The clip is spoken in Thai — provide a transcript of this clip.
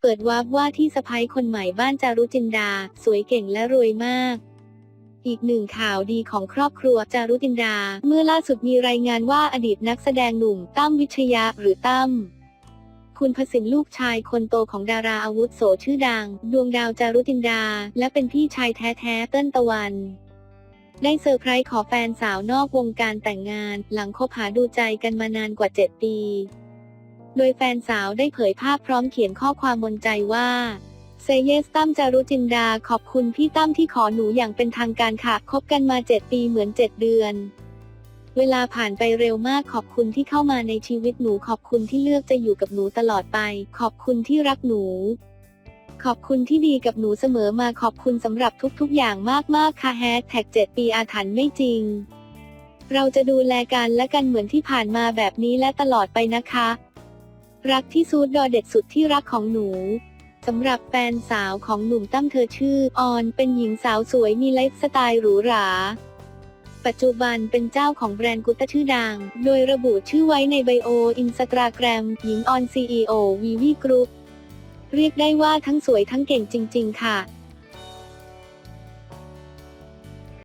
เปิดวาร์ปว่าที่สะพ้ยคนใหม่บ้านจารุจินดา สวยเก่งและรวยมาก อีกหนึ่งข่าวดีของครอบครัวจารุจินดา เมื่อล่าสุดมีรายงานว่าอดีตนักแสดงหนุ่มตั้มวิชยะหรือตั้มคุณพสินลูกชายคนโตของดาราอาวุโสชื่อดัง ดวงดาวจารุจินดา และเป็นพี่ชายแท้ๆเติ้ลตะวัน ได้เซอร์ไพรส์ขอแฟนสาวนอกวงการแต่งงาน หลังคบหาดูใจกันมานานกว่า 7 ปี โดยแฟนสาวได้เผยภาพพร้อมเขียนข้อความบนใจว่าเซเยสตั้มจารุจินดาขอบคุณพี่ตั้มที่ขอหนูอย่างเป็นทางการค่ะคบกันมา 7 ปีเหมือน 7 เดือน เวลาผ่านไปเร็วมากขอบคุณที่เข้ามาในชีวิตหนูขอบคุณที่เลือกจะอยู่กับหนูตลอดไป ขอบคุณที่รักหนู ขอบคุณที่ดีกับหนูเสมอมาขอบคุณสำหรับทุกๆ อย่างมากๆค่ะแฮชแท็ก7ปีอาถรรพ์ไม่จริง เราจะดูแลกันและกันเหมือนที่ผ่านมาแบบนี้และตลอดไปนะคะ รักที่ซูดดอเด็ดสุดที่รักของหนูสำหรับแฟนสาวของหนุ่มตั้มเธอชื่อออน เป็นหญิงสาวสวยมีไลฟ์สไตล์หรูหรา ปัจจุบันเป็นเจ้าของแบรนด์กุตตะชื่อดัง โดยระบุชื่อไว้ในไบโออินสตาแกรมหญิงออนซีอีโอวีวีกรุ๊ปเรียกได้ว่าทั้งสวยทั้งเก่งจริง ๆ ค่ะ